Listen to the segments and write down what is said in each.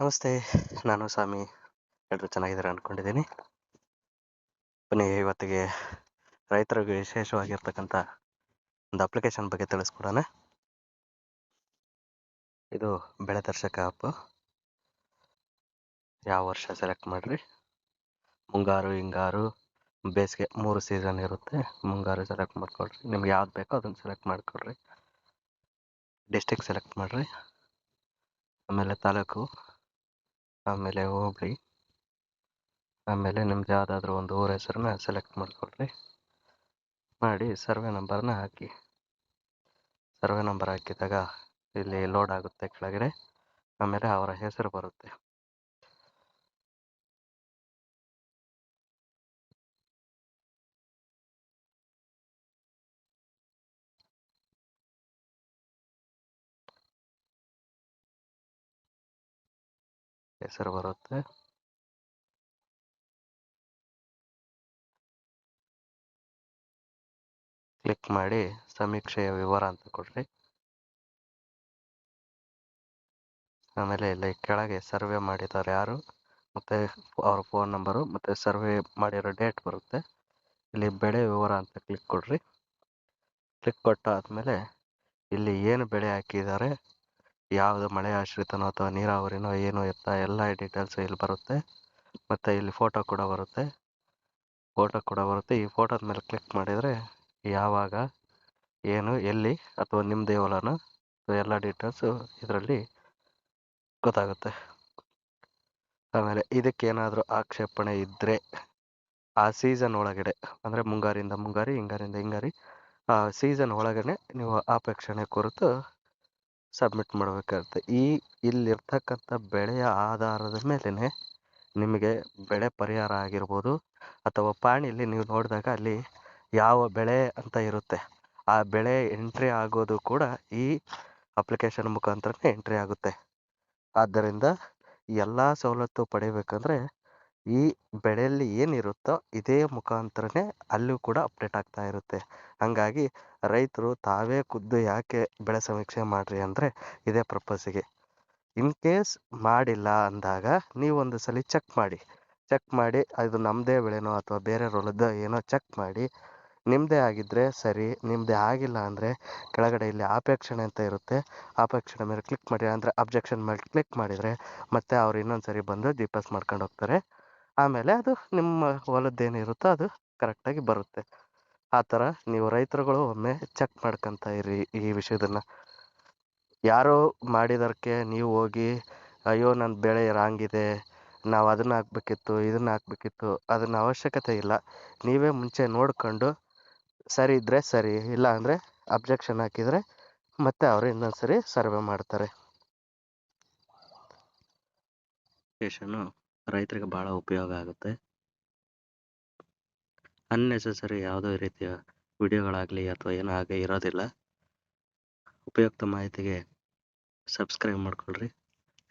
ನಮಸ್ತೆ, ನಾನು ಸ್ವಾಮಿ. ಎಲ್ಲರೂ ಚೆನ್ನಾಗಿದ್ದಾರೆ ಅಂದ್ಕೊಂಡಿದ್ದೀನಿ ಬನ್ನಿ, ಇವತ್ತಿಗೆ ರೈತರಿಗೆ ವಿಶೇಷವಾಗಿರ್ತಕ್ಕಂಥ ಒಂದು ಅಪ್ಲಿಕೇಶನ್ ಬಗ್ಗೆ ತಿಳಿಸ್ಕೊಡೋಣ. ಇದು ಬೆಳೆ ದರ್ಶಕ ಆ್ಯಪ್ ಯಾವ ವರ್ಷ ಸೆಲೆಕ್ಟ್ ಮಾಡಿರಿ? ಮುಂಗಾರು, ಹಿಂಗಾರು, ಬೇಸಿಗೆ ಮೂರು ಸೀಸನ್ ಇರುತ್ತೆ. ಮುಂಗಾರು ಸೆಲೆಕ್ಟ್ ಮಾಡ್ಕೊಳ್ರಿ. ನಿಮ್ಗೆ ಯಾವ್ದು ಬೇಕೋ ಅದನ್ನು ಸೆಲೆಕ್ಟ್ ಮಾಡ್ಕೊಳ್ರಿ. ಡಿಸ್ಟಿಕ್ ಸೆಲೆಕ್ಟ್ ಮಾಡಿರಿ. ಆಮೇಲೆ ತಾಲೂಕು. ಆಮೇಲೆ ಹೋಬಳಿ ಆಮೇಲೆ ನಿಮ್ದು ಯಾವುದಾದ್ರೂ ಒಂದು ಊರ ಹೆಸರನ್ನ ಸೆಲೆಕ್ಟ್ ಮಾಡಿಕೊಳ್ಳ್ರಿ ಮಾಡಿ ಸರ್ವೆ ನಂಬರ್ನ ಹಾಕಿ. ಸರ್ವೆ ನಂಬರ್ ಹಾಕಿದಾಗ ಇಲ್ಲಿ ಲೋಡ್ ಆಗುತ್ತೆ ಕೆಳಗಡೆ. ಆಮೇಲೆ ಅವರ ಹೆಸರು ಬರುತ್ತೆ. ಹೆಸರು ಬರುತ್ತೆ. ಕ್ಲಿಕ್ ಮಾಡಿ ಸಮೀಕ್ಷೆಯ ವಿವರ ಅಂತ ಕೊಡ್ರಿ. ಆಮೇಲೆ ಇಲ್ಲಿ ಕೆಳಗೆ ಸರ್ವೆ ಮಾಡಿದ್ದಾರೆ ಯಾರು? ಮತ್ತೆ ಅವ್ರ ಫೋನ್ ನಂಬರು, ಮತ್ತೆ ಸರ್ವೆ ಮಾಡಿರೋ ಡೇಟ್ ಬರುತ್ತೆ. ಇಲ್ಲಿ ಬೆಳೆ ವಿವರ ಅಂತ ಕ್ಲಿಕ್ ಕೊಡ್ರಿ. ಕ್ಲಿಕ್ ಕೊಟ್ಟಾದ್ಮೇಲೆ ಇಲ್ಲಿ ಏನು ಬೆಳೆ ಹಾಕಿದ್ದಾರೆ? ಯಾವುದು ಮಳೆ ಆಶ್ರಿತನೋ ಅಥವಾ ನೀರಾವರಿನೋ ಏನು ಎತ್ತ ಎಲ್ಲ ಡೀಟೇಲ್ಸ್ ಇಲ್ಲಿ ಬರುತ್ತೆ. ಮತ್ತು ಇಲ್ಲಿ ಫೋಟೋ ಕೂಡ ಬರುತ್ತೆ. ಫೋಟೋ ಕೂಡ ಬರುತ್ತೆ. ಈ ಫೋಟೋದ ಮೇಲೆ ಕ್ಲಿಕ್ ಮಾಡಿದರೆ ಯಾವಾಗ, ಏನು, ಎಲ್ಲಿ ಅಥವಾ ನಿಮ್ಮ ದೇವಲನ ಎಲ್ಲ ಡೀಟೇಲ್ಸು ಇದರಲ್ಲಿ ಗೊತ್ತಾಗುತ್ತೆ. ಆಮೇಲೆ ಇದಕ್ಕೇನಾದರೂ ಆಕ್ಷೇಪಣೆ ಇದ್ದರೆ ಆ ಸೀಸನ್ ಒಳಗಡೆ, ಅಂದರೆ ಮುಂಗಾರಿಂದ ಮುಂಗಾರಿ ಹಿಂಗಾರಿಂದ ಹಿಂಗಾರಿ, ಆ ಸೀಸನ್ ಒಳಗಡೆ ನೀವು ಆಪೇಕ್ಷಣೆ ಕುರಿತು ಸಬ್ಮಿಟ್ ಮಾಡಬೇಕಾಗುತ್ತೆ. ಈ ಇಲ್ಲಿರ್ತಕ್ಕಂಥ ಬೆಳೆಯ ಆಧಾರದ ಮೇಲೇ ನಿಮಗೆ ಬೆಳೆ ಪರಿಹಾರ ಆಗಿರ್ಬೋದು ಅಥವಾ ಪಾಣಿಯಲ್ಲಿ ನೀವು ನೋಡಿದಾಗ ಅಲ್ಲಿ ಯಾವ ಬೆಳೆ ಅಂತ ಇರುತ್ತೆ. ಆ ಬೆಳೆ ಎಂಟ್ರಿ ಆಗೋದು ಕೂಡ ಈ ಅಪ್ಲಿಕೇಶನ್ ಮುಖಾಂತರನೇ ಎಂಟ್ರಿ ಆಗುತ್ತೆ. ಆದ್ದರಿಂದ ಎಲ್ಲ ಸವಲತ್ತು ಪಡಿಬೇಕಂದ್ರೆ ಈ ಬೆಳೆಯಲ್ಲಿ ಏನಿರುತ್ತೋ ಇದೇ ಮುಖಾಂತರನೇ ಅಲ್ಲೂ ಕೂಡ ಅಪ್ಡೇಟ್ ಆಗ್ತಾ ಇರುತ್ತೆ. ಹಾಗಾಗಿ ರೈತರು ತಾವೇ ಖುದ್ದು ಯಾಕೆ ಬೆಳೆ ಸಮೀಕ್ಷೆ ಮಾಡಿರಿ ಅಂದರೆ ಇದೇ ಪರ್ಪಸ್ಸಿಗೆ ಇನ್ ಕೇಸ್ ಮಾಡಿಲ್ಲ ಅಂದಾಗ ನೀವೊಂದು ಸಲ ಚೆಕ್ ಮಾಡಿ. ಚೆಕ್ ಮಾಡಿ ಅದು ನಮ್ಮದೇ ಬೆಳೆನೋ ಅಥವಾ ಬೇರೆ ಹೊಲದ ಏನೋ ಚೆಕ್ ಮಾಡಿ. ನಿಮ್ಮದೇ ಆಗಿದ್ದರೆ ಸರಿ ನಿಮ್ಮದೇ ಆಗಿಲ್ಲ ಅಂದರೆ ಕೆಳಗಡೆ ಇಲ್ಲಿ ಆಪೇಕ್ಷಣೆ ಅಂತ ಇರುತ್ತೆ. ಆಪೇಕ್ಷಣೆ ಮೇಲೆ ಕ್ಲಿಕ್ ಮಾಡಿ ಅಂದರೆ ಅಬ್ಜೆಕ್ಷನ್ ಮೇಲೆ ಕ್ಲಿಕ್ ಮಾಡಿದರೆ ಮತ್ತೆ ಅವ್ರು ಇನ್ನೊಂದು ಸರಿ ಬಂದು ಡಿಪಸ್ ಮಾಡ್ಕೊಂಡು ಹೋಗ್ತಾರೆ. ಆಮೇಲೆ ಅದು ನಿಮ್ಮ ಹೊಲದ್ದೇನಿರುತ್ತೋ ಅದು ಕರೆಕ್ಟಾಗಿ ಬರುತ್ತೆ. ಆ ಥರ ನೀವು ರೈತರುಗಳು ಒಮ್ಮೆ ಚೆಕ್ ಮಾಡ್ಕೊತಾ ಇರಿ ಈ ವಿಷಯದನ್ನು. ಯಾರೋ ಮಾಡಿದಕ್ಕೆ ನೀವು ಹೋಗಿ, ಅಯ್ಯೋ ನನ್ನ ಬೆಳೆ ರಾಂಗಿದೆ ನಾವು ಅದನ್ನು ಹಾಕ್ಬೇಕಿತ್ತು, ಇದನ್ನು ಹಾಕ್ಬೇಕಿತ್ತು, ಅದನ್ನ ಅವಶ್ಯಕತೆ ಇಲ್ಲ. ನೀವೇ ಮುಂಚೆ ನೋಡಿಕೊಂಡು, ಸರಿ ಇದ್ದರೆ ಸರಿ, ಇಲ್ಲ ಅಂದರೆ ಅಬ್ಜೆಕ್ಷನ್ ಹಾಕಿದರೆ ಮತ್ತೆ ಅವರು ಇನ್ನೊಂದು ಸರಿ ಸರ್ವೆ ಮಾಡ್ತಾರೆ. ರೈತರಿಗೆ ಬಹಳ ಉಪಯೋಗ ಆಗುತ್ತೆ. ಅನ್ನೆಸೆಸರಿ ಯಾವುದೇ ರೀತಿಯ ವಿಡಿಯೋಗಳಾಗಲಿ ಅಥವಾ ಏನೋ ಹಾಗೆ ಇರೋದಿಲ್ಲ. ಉಪಯುಕ್ತ ಮಾಹಿತಿಗೆ ಸಬ್ಸ್ಕ್ರೈಬ್ ಮಾಡ್ಕೊಳ್ರಿ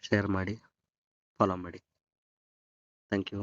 ಶೇರ್ ಮಾಡಿ ಫಾಲೋ ಮಾಡಿ. Thank you